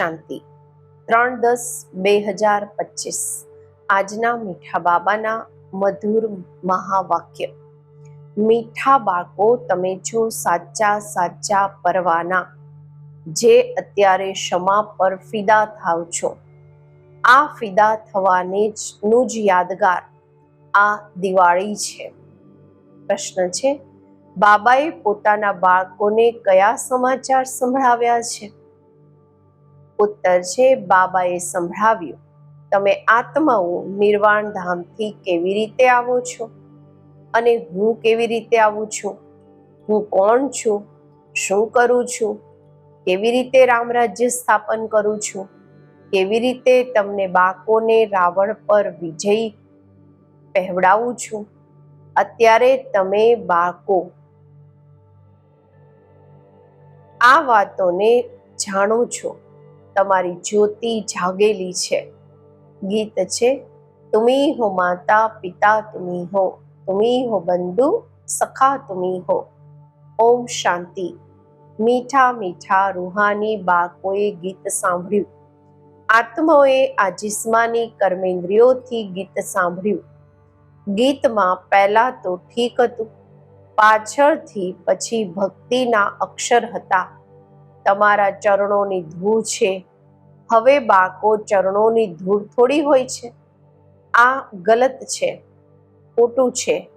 શાંતિ. ત્રણ દસ બે હજાર પચીસ. આજના મીઠા બાબાના મધુર મહાવાક્ય. મીઠા બાળકો, તમે છો સાચા સાચા પરવાના. જે અત્યારે ક્ષમા પર ફિદા થાવ છો. આ ફિદા થવાને જ નું જ યાદગાર આ દિવાળી છે. પ્રશ્ન છે, બાબાએ પોતાના બાળકોને કયા સમાચાર સંભળાવ્યા છે? ઉત્તર છે, બાબાએ સંભળાવ્યું, તમે આત્માઓ નિર્વાણ ધામથી કેવી રીતે આવો છો? અને હું કેવી રીતે આવું છું? હું કોણ છું? શું કરું છું? કેવી રીતે રામરાજ્ય સ્થાપન કરું છું? કેવી રીતે તમને બાકોને રાવણ પર વિજય પહેવડાવું છું? અત્યારે તમે બાકો. આ વાતોને જાણો છો. તમારી જ્યોતિ જાગેલી છે. ગીત છે, તુમી હો માતા પિતા તુમી હો તુમી હો બંધુ સખા તુમી હો. ઓમ શાંતિ. મીઠા મીઠા રૂહાની બાળકોએ ગીત સાંભળ્યું. આત્માઓએ આ જિસ્માની કર્મેન્દ્રિયોથી ગીત સાંભળ્યું. ગીતમાં પહેલા તો ઠીક હતું, પાછળથી પછી ભક્તિના અક્ષર હતા. તમારા ચરણોની ધૂ છે હવે બાળકો ચરણોની ધૂળ થોડી હોય છે. આ ગલત છે, ખોટું છે.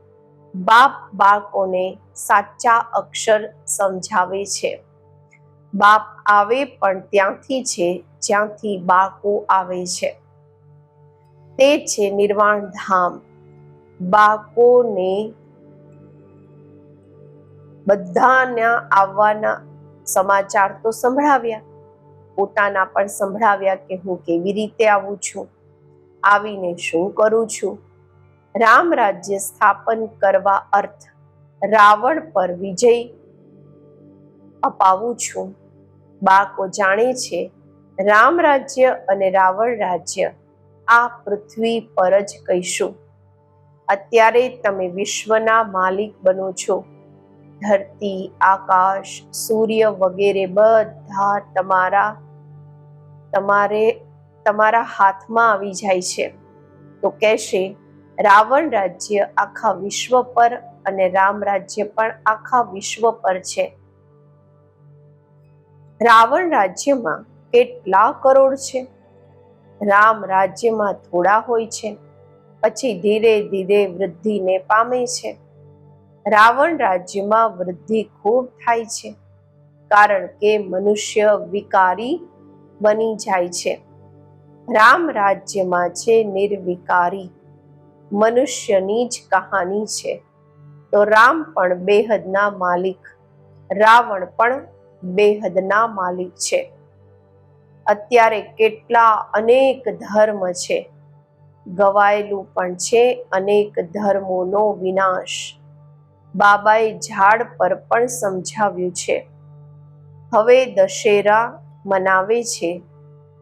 બાપ બાળકોને સાચા અક્ષર સમજાવે છે. બાપ આવે પણ ત્યાંથી છે, જ્યાંથી બાળકો આવે છે. તે છે નિર્વાણ ધામ. બાકોને બધાના આવવાના સમાચાર તો સંભળાવ્યા. પોતાના પણ સંભળાવ્યા કે હું કેવી રીતે આવું છું? આવીને શું કરું છું? રામ રાજ્ય સ્થાપન કરવા અર્થ રાવણ પર વિજય અપાવું છું. બાળકો જાણે છે, રામ રાજ્ય અને રાવણ રાજ્ય આ પૃથ્વી પર જ કહીશું. અત્યારે તમે વિશ્વના માલિક બનો છો. ધરતી, આકાશ, સૂર્ય વગેરે બધા તમારા, તમારે, તમારા હાથમાં આવી જાય છે. તો કહેશે, રાવણ રાજ્ય આખા વિશ્વ પર અને રામ રાજ્ય પણ આખા વિશ્વ પર છે. રાવણ રાજ્યમાં કેટલા કરોડ છે? રામ રાજ્યમાં થોડા હોય છે. પછી ધીરે ધીરે વૃદ્ધિને પામે છે. રાવણ રાજ્યમાં વૃદ્ધિ ખૂબ થાય છે, કારણ કે મનુષ્ય વિકારી બની જાય છે. રામ રાજ્યમાં છે નિર્વિકારી, મનુષ્યની જ કહાની છે. તો રામ પણ બેહદના માલિક, રાવણ પણ બેહદના માલિક છે. અત્યારે કેટલા અનેક ધર્મ છે, ગવાયેલું પણ છે અનેક ધર્મોનો વિનાશ. બાબાએ ઝાડ પર પણ સમજાવ્યું છે. હવે દશેરા મનાવે છે,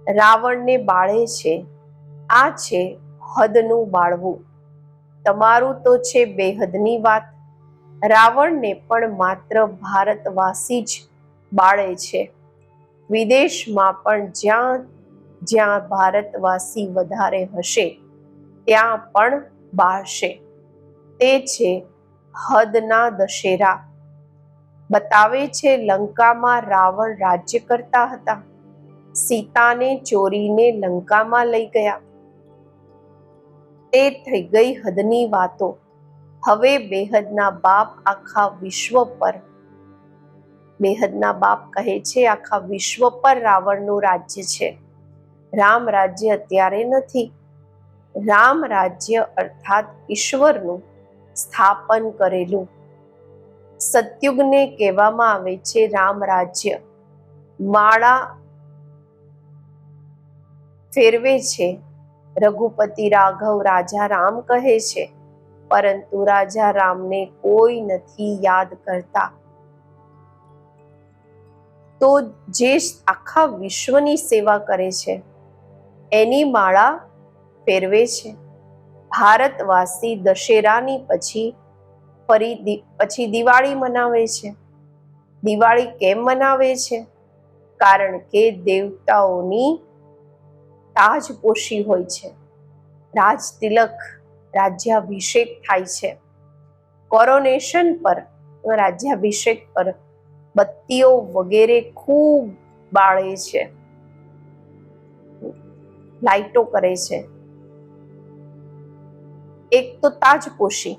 રાવણને બાળે છે, આ છે હદનું બાળવું. તમારું તો છે બેહદની વાત. રાવણને પણ માત્ર ભારતવાસી જ બાળે છે. વિદેશમાં પણ જ્યાં જ્યાં ભારતવાસી વધારે હશે, ત્યાં પણ બાળશે. તે છે હદના દશેરા બતાવે છે લંકામાં રાવણ રાજ્ય કરતા હતા. સીતાને ચોરીને લંકામાં લઈ ગયા. તે થઈ ગઈ હદની વાતો. હવે બેહદના બાપ આખા વિશ્વ પર બેહદના બાપ કહે છે આખા વિશ્વ પર રાવણનું રાજ્ય છે. રામ રાજ્ય અત્યારે નથી. રામ રાજ્ય અર્થાત ઈશ્વરનું સ્થાપન કરેલું. સતયુગને કહેવામાં આવે છે રામ રાજ્ય. માળા ફેરવે છે. રઘુપતિ રાઘવ રાજા રામ કહે છે, પરંતુ રાજા રામને કોઈ નથી યાદ કરતા. તો જે આખા વિશ્વની સેવા કરે છે, એની માળા ફેરવે છે. ભારતવાસી દશેરાની પછી ફરી પછી દિવાળી મનાવે છે. દિવાળી કેમ મનાવે છે? કારણ કે દેવતાઓની તાજપોશી હોય છે. રાજ તિલક રાજ્યાભિષેક થાય છે. કોરોનેશન પર, રાજ્યાભિષેક પર બત્તીઓ વગેરે ખૂબ બાળે છે. લાઈટો કરે છે. એક તો તાજપોશી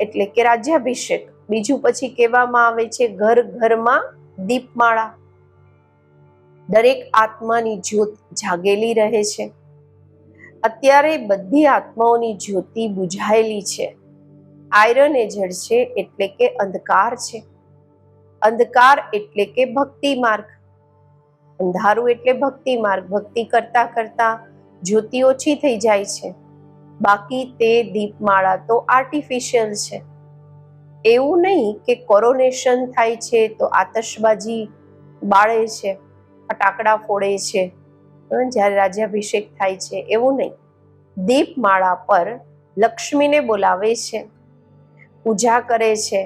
એટલે કે રાજ્યાભિષેક. બીજું પછી કહેવામાં આવે છે ઘર ઘરમાં દીપમાળા. દરેક આત્માની જ્યોત જાગેલી રહે છે. અત્યારે બધી આત્માઓની જ્યોતિ બુઝાયેલી છે. આયરન એજડ છે એટલે કે અંધકાર છે. અંધકાર એટલે કે ભક્તિ માર્ગ. અંધારું એટલે ભક્તિ માર્ગ. ભક્તિ કરતા કરતા જ્યોતિ ઓછી થઈ જાય છે. બાકી તે દીપમાળા તો આર્ટિફિશિયલ છે. એવું નહીં કે કોરોનેશન થાય છે તો આતશબાજી બાળે છે, ફટાકડા ફોડે છે જ્યારે રાજ્યાભિષેક થાય છે, એવું નહીં. દીપમાળા પર લક્ષ્મીને બોલાવે છે, પૂજા કરે છે.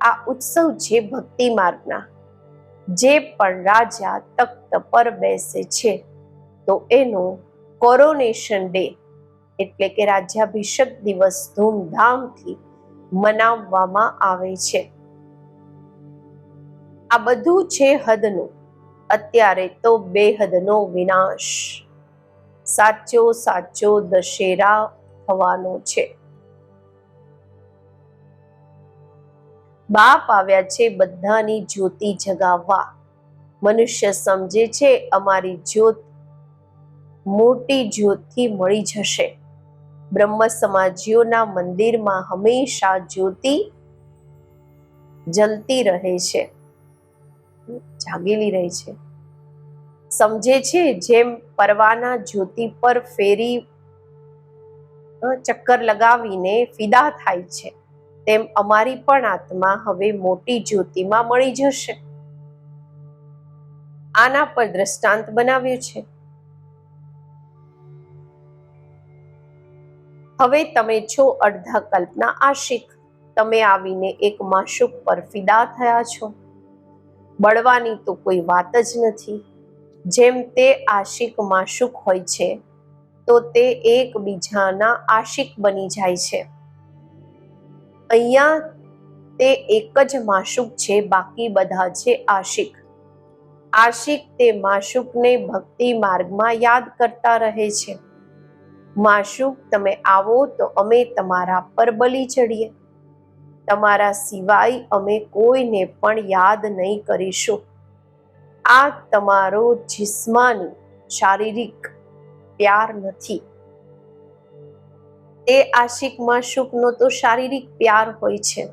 આ ઉત્સવ છે ભક્તિ માર્ગના. જે પણ રાજા તખ્ત પર બેસે છે, તો એનો કોરોનેશન ડે એટલે કે રાજ્યાભિષેક દિવસ ધૂમધામથી મનાવવામાં આવે છે. આ બધું છે હદનું. અત્યારે તો બેહદનો વિનાશ. સાચો સાચો દશેરા થવાનો છે. બાપ આવ્યા છે બધાની જ્યોતિ જગાવવા. મનુષ્ય સમજે છે અમારી જ્યોત મોટી જ્યોતથી મળી જશે. બ્રહ્મ સમાજીઓના મંદિરમાં હંમેશા જ્યોતિ જલતી રહે છે. જાગેલી રહે છે. સમજે છે જેમ પરવાના જ્યોતિ પર ફેરી ચક્કર લગાવીને ફિદા થાય છે, તેમ અમારી પણ આત્મા હવે મોટી જ્યોતિમાં મળી જશે. આના પર દ્રષ્ટાંત બનાવ્યું છે. હવે તમે છો અડધા કલ્પના આશિક. તમે આવીને એક માશુક પર ફિદા થયા છો. બળવાની તો કોઈ વાત જ નથી. જેમ તે આશિક માશુક હોય છે, તો તે એકબીજાના આશિક બની જાય છે. અહીંયા તે એક જ માશુક છે, બાકી બધા છે આશિક. આશિક તે માશુકને ભક્તિ માર્ગમાં યાદ કરતા રહે છે. માશુક તમે આવો તો અમે તમારા પર બલી ચડીએ. તમારા સિવાય અમે કોઈને પણ યાદ નહીં કરીશું. આ તમારો જિસ્માની શારીરિક પ્યાર નથી. તે આશિક માશુકનો તો શારીરિક પ્યાર હોય છે.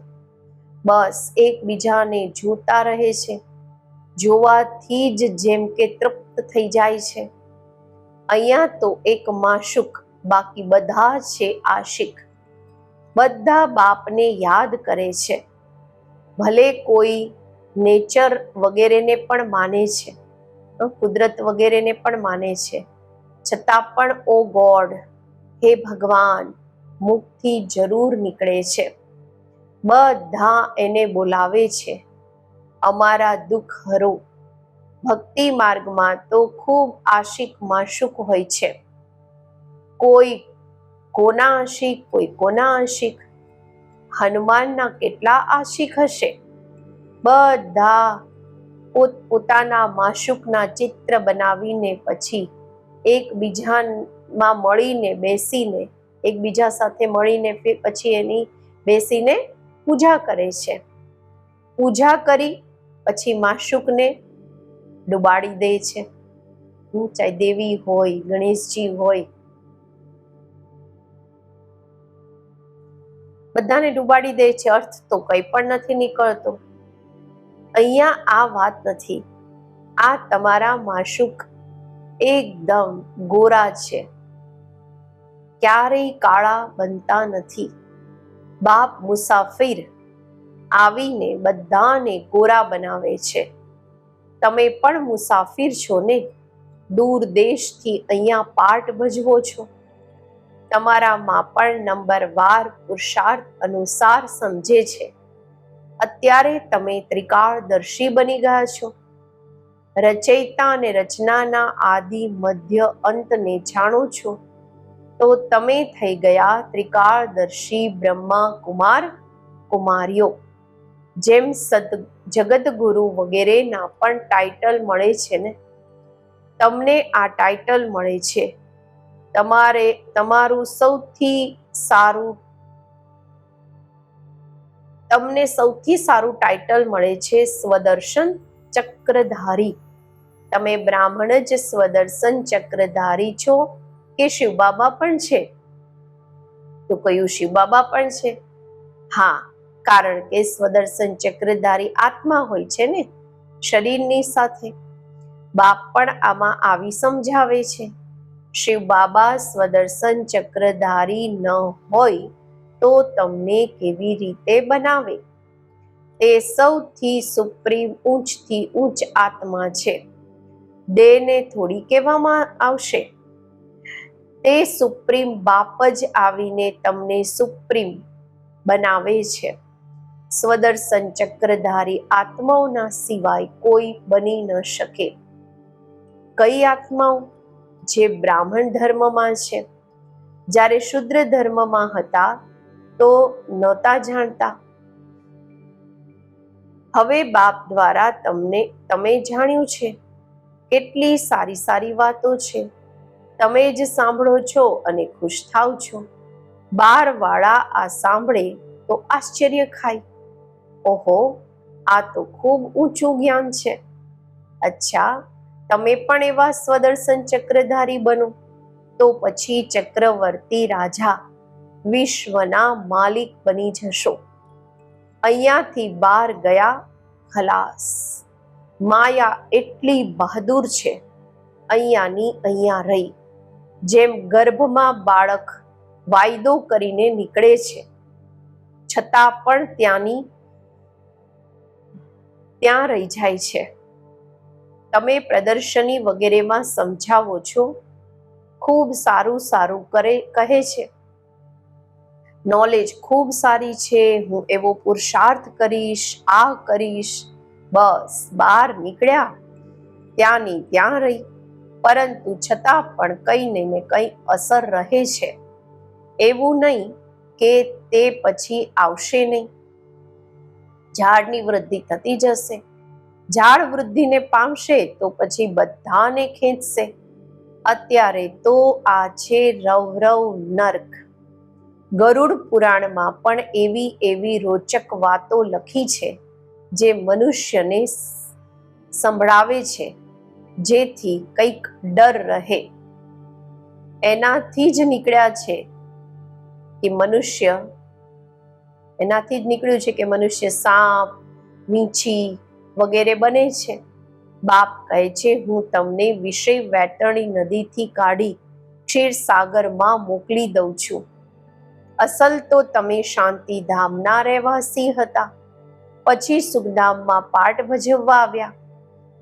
બસ એકબીજાને જોતા રહે છે. જોવાથી જ જેમ કે તૃપ્ત થઈ જાય છે. અહીંયા તો એક માશુક બાકી બધા છે આશિક. બધા બાપને યાદ કરે છે. ભલે કોઈ નેચર વગેરેને પણ માને છે કુદરત વગેરેને પણ માને છે. છતાં પણ, ઓ ગોડ, હે ભગવાન, મુખથી જરૂર નીકળે છે. બધા એને બોલાવે છે. અમારા દુઃખ હરો ભક્તિ માર્ગમાં તો ખૂબ આશિક માશુક હોય છે. કોઈ કોના આશિક, કોઈ કોના આશિક? હનુમાનના કેટલા આશિક હશે? બધા પોતપોતાના માશુકના ચિત્ર બનાવીને પછી એકબીજામાં મળીને બેસીને, એકબીજા સાથે મળીને પછી એની બેસીને પૂજા કરે છે. પૂજા કરી, પછી માશુકને ડુબાડી દે છે. ચાહે દેવી હોય, ગણેશજી હોય બધાને ડૂબાડી દે છે, અર્થ તો કંઈ પણ નથી નીકળતો. અહીંયા આ વાત નથી. આ તમારા માશુક એકદમ ગોરા છે. ક્યારેય કાળા બનતા નથી. બાપ મુસાફિર આવીને બધાને ગોરા બનાવે છે. તમે પણ મુસાફિર છો ને? દૂર દેશથી અહીંયા પાઠ ભજવો છો. તમારામાં પણ નંબર વાર, પુરુષાર્થ અનુસાર સમજે છે. અત્યારે તમે ત્રિકાળદર્શી બની ગયા છો. રચયિતા અને રચનાના આદિ મધ્ય અંતને જાણો છો. તો તમે થઈ ગયા ત્રિકાળદર્શી બ્રહ્મા કુમાર કુમારીઓ, જેમ સદ જગતગુરુ વગેરેના પણ ટાઇટલ મળે છે ને? તમને આ ટાઇટલ મળે છે. તમારે તમારું સૌથી સારું તમને સૌથી સારું ટાઇટલ મળે છે સ્વદર્શન ચક્રધારી. તમે બ્રાહ્મણ જ સ્વદર્શન ચક્રધારી છો કે શિવબાબા પણ છે? તો કયું શિવબાબા પણ છે? હા, કારણ કે સ્વદર્શન ચક્રધારી આત્મા હોય છે ને, શરીરની સાથે. બાપ પણ આમાં આવી સમજાવે છે. શિવ બાબા સ્વદર્શન ચક્રધારી ન હોય તો તમને કેવી રીતે બનાવે? તે સૌથી સુપ્રીમ ઊંચથી ઊંચ આત્મા છે. દેહને થોડી કહેવામાં આવશે. તે સુપ્રીમ બાપ જ આવીને તમને સુપ્રીમ બનાવે છે. સ્વદર્શન ચક્રધારી આત્માઓના સિવાય કોઈ બની ન શકે. કઈ આત્માઓ? જે બ્રાહ્મણ ધર્મમાં છે. જ્યારે શુદ્ર ધર્મમાં હતા, તો નહોતા જાણતા. હવે બાપ દ્વારા તમને, તમે જાણ્યું છે. કેટલી સારી સારી વાતો છે. તમે જ સાંભળો છો અને ખુશ થાવ છો. બાર વાળા આ સાંભળે તો આશ્ચર્ય ખાય. ઓહો, આ તો ખૂબ ઊંચું જ્ઞાન છે. અચ્છા તમે પણ એવા સ્વદર્શન ચક્રધારી બનો, તો પછી ચક્રવર્તી રાજા વિશ્વના માલિક બની જશો. અહીંયાથી બહાર ગયા, ખલાસ. માયા એટલી બહાદુર છે, અહીંયાની અહીંયા રહી. જેમ ગર્ભમાં બાળક વાયદો કરીને નીકળે છે, છતાં પણ ત્યાંની, ત્યાં રહી જાય છે. તમે પ્રદર્શની વગેરેમાં સમજાવો છો? ખૂબ સારું સારું કરે, કહે છે. નોલેજ ખૂબ સારી છે, હું એવો પુરુષાર્થ કરીશ, આ કરીશ. બસ, બહાર નીકળ્યા. ત્યાંની ત્યાં રહી. પરંતુ છતાં પણ કંઈ નહીં ને કંઈ અસર રહે છે. એવું નહીં કે તે પછી આવશે નહીં. ઝાડની વૃદ્ધિ થતી જશે. ઝાડ વૃદ્ધિને પામશે તો પછી બધાને ખેંચશે. અત્યારે તો આ છે રવરવ નર્ક. ગરુડ પુરાણમાં પણ એવી એવી રોચક વાતો લખી છે જે મનુષ્યને સંભળાવે છે, જેથી કંઈક ડર રહે. એનાથી જ નીકળ્યા છે કે મનુષ્ય, એનાથી જ નીકળ્યું છે કે મનુષ્ય સાપ, મીછી વગેરે બને છે. બાપ કહે છે, હું તમને વિષય વેતણી નદીથી કાઢી ક્ષીરસાગરમાં મોકલી દઉં છું. અસલ તો તમે શાંતિધામના રહેવાસી હતા. પછી સુખધામમાં પાઠ ભજવવા આવ્યા.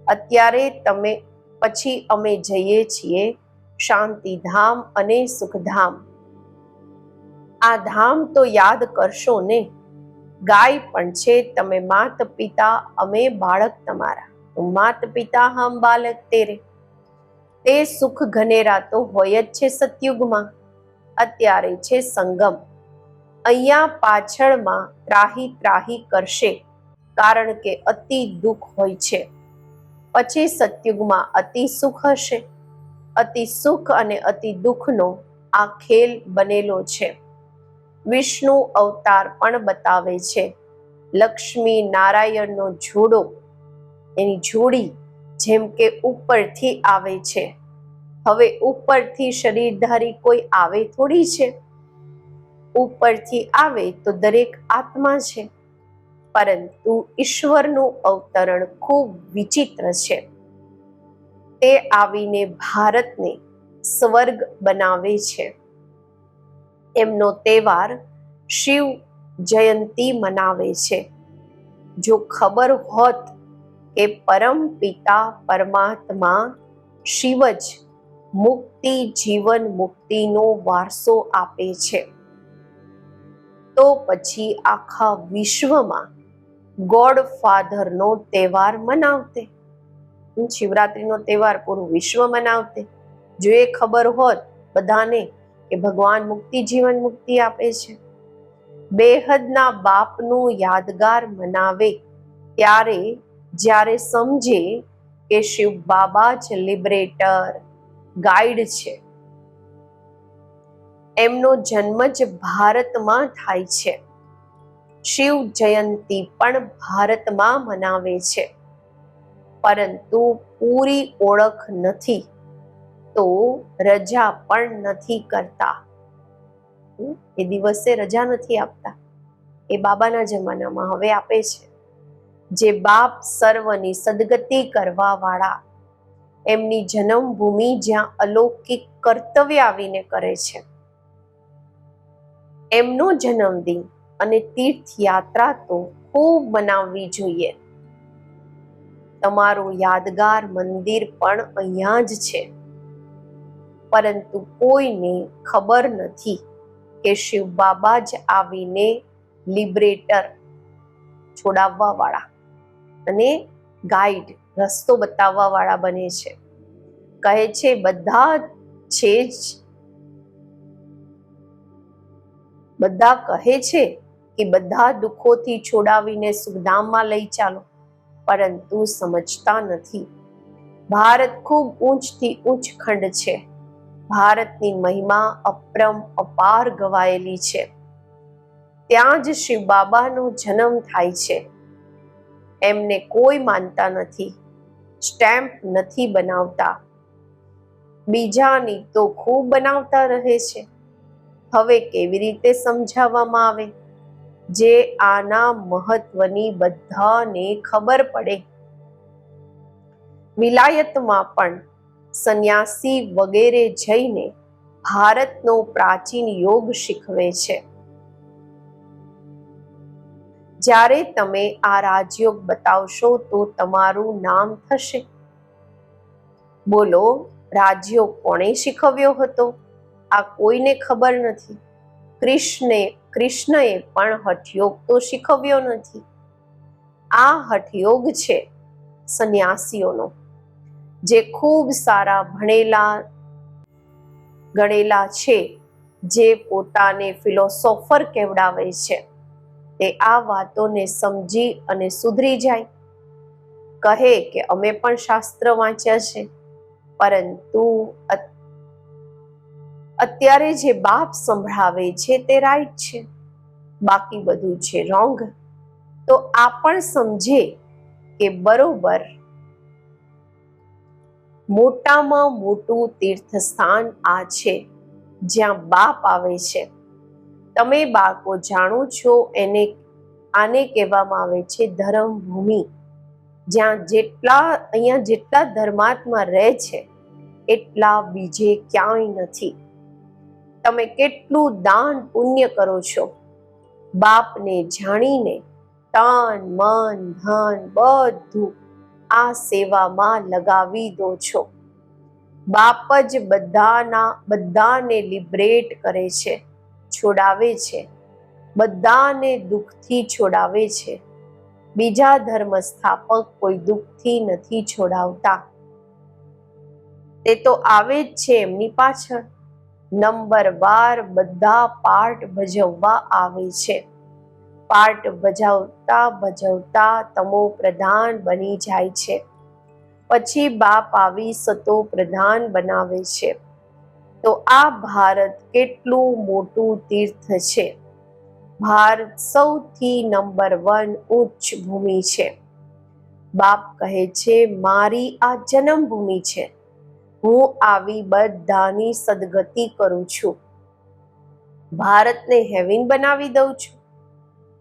અત્યારે તમે, પછી અમે જઈએ છીએ શાંતિધામ અને સુખધામ. આ ધામ તો યાદ કરશો ને? ગાય પણ છે તમે માત પિતા, અમે બાળક તમારા. માત પિતા હમ બાલક તેરે. તે સુખ ઘનેરા તો હોય જ છે સતયુગમાં. અત્યારે છે સંગમ. અહીંયા પાછળમાં ત્રાહી ત્રાહી કરશે, કારણ કે અતિ દુઃખ હોય છે. પછી સતયુગમાં અતિ સુખ હશે. અતિ સુખ અને અતિ દુઃખનો આ ખેલ બનેલો છે. વિષ્ણુ અવતાર પણ બતાવે છે. લક્ષ્મી નારાયણનો જોડો એની જોડી જેમ કે ઉપરથી આવે છે. હવે ઉપરથી શરીરધારી કોઈ આવે થોડી છે? ઉપરથી આવે તો દરેક આત્મા છે. પરંતુ ઈશ્વરનું અવતરણ ખૂબ વિચિત્ર છે. તે આવીને ભારતને સ્વર્ગ બનાવે છે. એમનો તહેવાર શિવ જયંતી મનાવે છે. જો ખબર હોત કે પરમ પિતા પરમાત્મા શિવ જ મુક્તિ જીવન મુક્તિનો વારસો આપે છે, તો પછી આખા વિશ્વમાં ગોડ ફાધરનો તહેવાર મનાવતે. શિવરાત્રીનો તહેવાર પૂરું વિશ્વ મનાવતે. જો એ ખબર હોત બધાને કે ભગવાન મુક્તિ જીવન મુક્તિ આપે છે. બેહદના બાપનું યાદગાર મનાવે ત્યારે જ્યારે સમજે કે શિવ બાબા જ લિબરેટર, ગાઈડ છે. એમનો જન્મ જ ભારતમાં થાય છે. શિવ જયંતી પણ ભારતમાં મનાવે છે. પરંતુ પૂરી ઓળખ નથી. તો રજા પણ નથી કરતા. એ દિવસે રજા નથી આપતા. એ બાબાના જમાનામાં હવે આપે છે. જે બાપ સર્વની સદગતિ કરવા વાળા એમની જન્મભૂમિ જ્યાં અલૌકિક કર્તવ્ય આવીને કરે છે. એમનો જન્મદિન અને તીર્થયાત્રા તો ખૂબ મનાવવી જોઈએ. તમારું યાદગાર મંદિર પણ અહીંયા જ છે. પરંતુ કોઈને ખબર નથી કે શિવ બાબા જ આવીને લિબરેટર છોડાવવા વાળા અને ગાઈડ, રસ્તો બતાવવા વાળા બને છે. કહે છે, બધા છે જ, બધા કહે છે કે બધા દુઃખોથી છોડાવીને સુખધામમાં લઈ ચાલો, પરંતુ સમજતા નથી. ભારત ખૂબ ઊંચથી ઊંચ ખંડ છે. ભારતની મહિમા અપરમ અપાર ગવાયેલી છે. ત્યાં જ શિવ બાબાનો જન્મ થાય છે. એમને કોઈ માનતા નથી, સ્ટેમ્પ નથી બનાવતા. બીજાની તો ખૂબ બનાવતા રહે છે. હવે કેવી રીતે સમજાવવામાં આવે? જે આના મહત્વની બધાને ખબર પડે. વિલાયતમાં પણ સંન્યાસી વગેરે જઈને ભારતનો પ્રાચીન યોગ શીખવે છે. જ્યારે તમે આ રાજયોગ બતાવશો તો તમારું નામ થશે. બોલો, રાજયોગ કોણે શીખવ્યો હતો? આ કોઈને ખબર નથી. કૃષ્ણે, કૃષ્ણએ પણ હઠયોગ તો શીખવ્યો નથી. આ હઠયોગ છે સંન્યાસીઓનો. જે ખૂબ સારા ભણેલા ગણેલા છે, જે પોતાને ફિલોસોફર કહેવડાવે છે. તે આ વાતોને સમજી અને સુધરી જાય. કહે કે અમે પણ શાસ્ત્ર વાંચ્યા છે, પરંતુ અત- અત્યારે જે બાપ સંભળાવે છે તે રાઈટ છે. બાકી બધું છે રોંગ તો આ પણ સમજે કે બરોબર મોટામાં મોટું તીર્થસ્થાન આ છે, જ્યાં બાપ આવે છે. તમે બાળકો જાણો છો એને આને કહેવામાં આવે છે ધર્મભૂમિ. જ્યાં જેટલા, અહીંયા જેટલા ધર્માત્મા રહે છે, એટલા બીજે ક્યાંય નથી. તમે કેટલું દાન પુણ્ય કરો છો? બાપને જાણીને તન, મન ધન બધું આ સેવામાં લગાવી દો છો. બાપ જ બધાના, બધાને લિબરેટ કરે છે, છોડાવે છે. બધાને દુઃખથી છોડાવે છે. બીજા ધર્મ સ્થાપક કોઈ દુઃખથી નથી છોડાવતા. તે તો આવે જ છે એમની પાછળ. નંબર બાર બધા પાર્ટ ભજવવા આવે છે. પાર્ટ ભજવતા ભજવતા તમો પ્રધાન બની જાય છે. પછી બાપ આવી સતો પ્રધાન બનાવે છે. તો આ ભારત કેટલું મોટું તીર્થ છે? ભારત સૌથી નંબર વન ઉચ્ચ ભૂમિ છે. બાપ કહે છે, મારી આ જન્મભૂમિ છે. હું આવી બધાની સદગતિ કરું છું. ભારતને હેવિન બનાવી દઉં છું.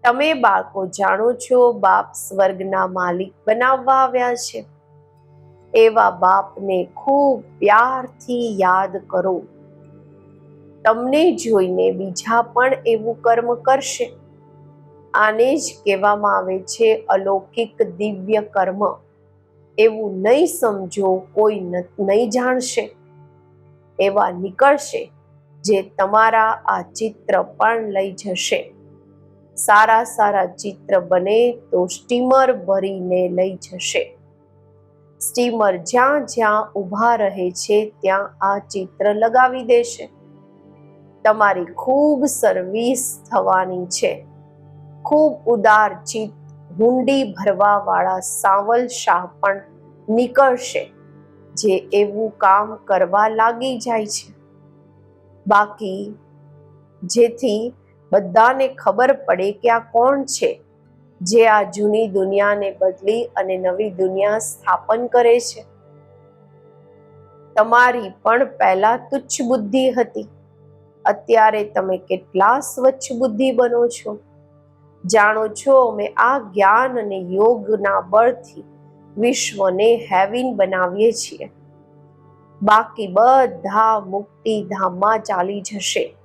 તમે બાળકો જાણો છો, બાપ સ્વર્ગના માલિક બનાવવા આવ્યા છે. એવા બાપને ખૂબ પ્યારથી યાદ કરો. તમને જોઈને બીજા પણ એવું કર્મ કરશે. આને જ કહેવામાં આવે છે અલૌકિક દિવ્ય કર્મ. એવું નહીં સમજો, કોઈ નહીં જાણશે. એવા નીકળશે જે તમારા આ ચિત્ર પણ લઈ જશે. સારા સારા ચિત્ર બને તો સ્ટીમર ભરીને લઈ જશે. સ્ટીમર જ્યાં જ્યાં ઊભા રહે છે ત્યાં આ ચિત્ર લગાવી દેશે. તમારી ખૂબ સર્વિસ થવાની છે. ખૂબ ઉદાર ચિત હુંડી ભરવા વાળા સાવલ શાહ પણ નીકળશે, જે એવું કામ કરવા લાગી જાય છે. બાકી, જેથી બધાને ખબર પડે કે આ કોણ છે? જે આ જૂની દુનિયાને બદલી અને નવી દુનિયા સ્થાપન કરે છે. તમારી પણ પહેલા તુચ્છ બુદ્ધિ હતી. અત્યારે તમે કેટલા સ્વચ્છ બુદ્ધિ બનો છો? જાણો છો, અમે આ જ્ઞાન અને યોગના બળથી વિશ્વને હેવિન બનાવીએ છીએ. બાકી બધા મુક્તિ ધામમાં ચાલી જશે.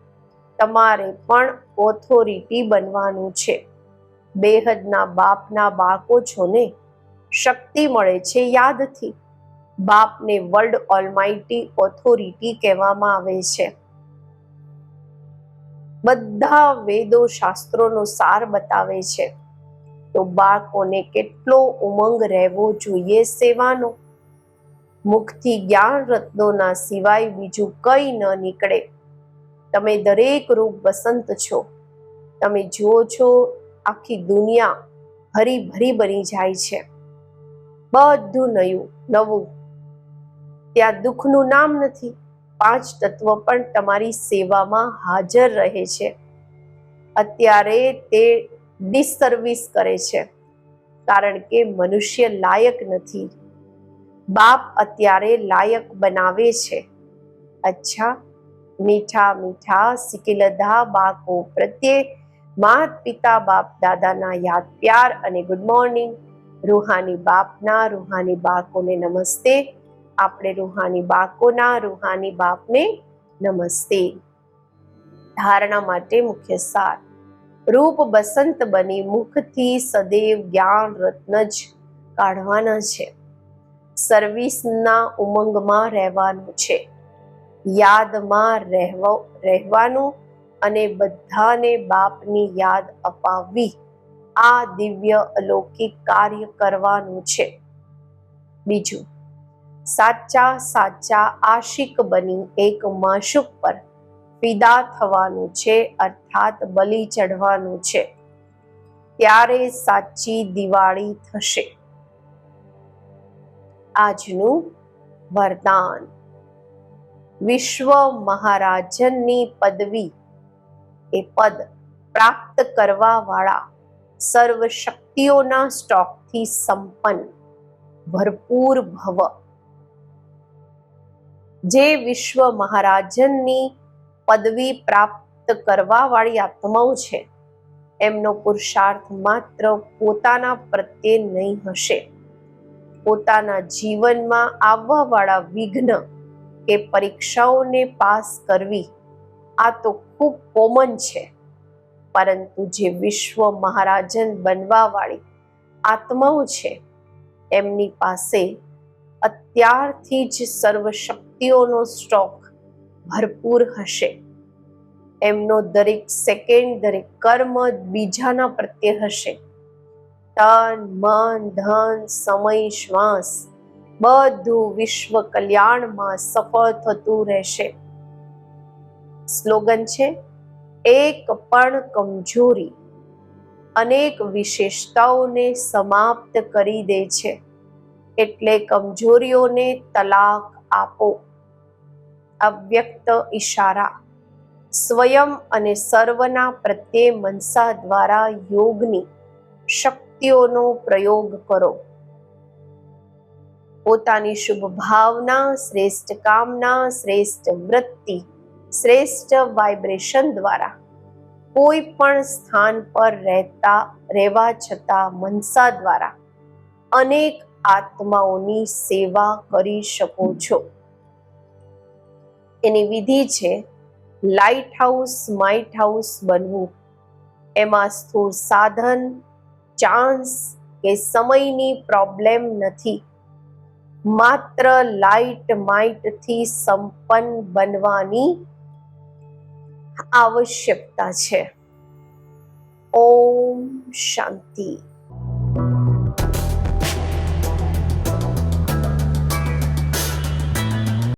તમારે પણ ઓથોરિટી બનવાનું છે. બેહદના બાપના બાળકો છો ને શક્તિ મળે છે યાદથી. બાપને વર્લ્ડ ઓલમાઇટી ઓથોરિટી કહેવામાં આવે છે. બધા વેદો શાસ્ત્રોનો સાર બતાવે છે. તો બાળકોને કેટલો ઉમંગ રહેવો જોઈએ સેવાનો? મુખથી જ્ઞાન રત્નોના સિવાય બીજું કંઈ ન નીકળે. તમે દરેક રૂપ વસંત છો. તમે જુઓ છો, આખી દુનિયા હરીભરી બની જાય છે. બધું નયું, નવું. ત્યાં દુઃખનું નામ નથી. પાંચ તત્વ પણ તમારી સેવામાં હાજર રહે છે. અત્યારે તે ડિસસર્વિસ કરે છે. કારણ કે મનુષ્ય લાયક નથી. બાપ અત્યારે લાયક બનાવે છે. અચ્છા મીઠા મીઠા સિકિલધા બાળકો પ્રત્યે માત પિતા બાપ દાદાના યાદ પ્યાર અને ગુડ મોર્નિંગ રૂહાની બાપના રૂહાની બાળકોને નમસ્તે. આપણે રૂહાની બાળકોના રૂહાની બાપને નમસ્તે. ધારણા માટે મુખ્ય સાર. રૂપ બસંત બની મુખથી સદૈવ જ્ઞાન રત્ન જ કાઢવાના છે. સર્વિસના ઉમંગમાં રહેવાનું છે. યાદમાં રહેવો, રહેવાનું અને બધાને બાપની યાદ અપાવવી. આ દિવ્ય અલૌકિક કાર્ય કરવાનું છે. બીજું, સાચા સાચા આશિક બની એક માશુક પર ફિદા થવાનું છે અર્થાત બલિ ચઢવાનું છે. ત્યારે સાચી દિવાળી થશે. આજનું વરદાન. વિશ્વ મહારાજનની પદવી એ પદ પ્રાપ્ત કરવા વાળા સર્વ શક્તિઓના સ્ટોકથી સંપન્ન, ભરપૂર ભવ. જે વિશ્વ મહારાજનની પદવી પ્રાપ્ત કરવા વાળી આત્માઓ છે, એમનો પુરુષાર્થ માત્ર પોતાના પ્રત્યે નહીં હશે. પોતાના જીવનમાં આવવા વાળા વિઘ્ન કે પરીક્ષાઓને પાસ કરવી આ તો ખૂબ કોમન છે. પરંતુ જે વિશ્વ મહારાજન બનવાવાળી આત્માઓ છે, એમની પાસે અત્યારથી જ સર્વ શક્તિઓનો સ્ટોક ભરપૂર હશે. એમનો દરેક સેકન્ડ, દરેક કર્મ બીજાના પ્રત્યે હશે. તન, મન, ધન, સમય, શ્વાસ બધું વિશ્વ કલ્યાણમાં સફળ થતું રહેશે. સ્લોગન છે, એક પણ કમજોરી અનેક વિશેષતાઓને સમાપ્ત કરી દે છે. એટલે કમજોરીઓને તલાક આપો. અવ્યક્ત ઈશારા. સ્વયં અને સર્વના પ્રત્યે મનસા દ્વારા યોગની શક્તિઓનો પ્રયોગ કરો. પોતાની શુભ ભાવના, શ્રેષ્ઠ કામના, શ્રેષ્ઠ વૃત્તિ, શ્રેષ્ઠ વાઇબ્રેશન દ્વારા કોઈ પણ સ્થાન પર રહેતા, રહેવા છતાં મનસા દ્વારા અનેક આત્માઓની સેવા કરી શકો છો. એની વિધિ છે લાઇટ હાઉસ માઇટ હાઉસ બનવું. એમાં સ્થૂળ સાધન ચાન્સ કે સમયની પ્રોબ્લેમ નથી. માત્ર લાઇટ માઇટથી સંપન્ન બનવાની આવશ્યકતા છે. ઓમ શાંતિ.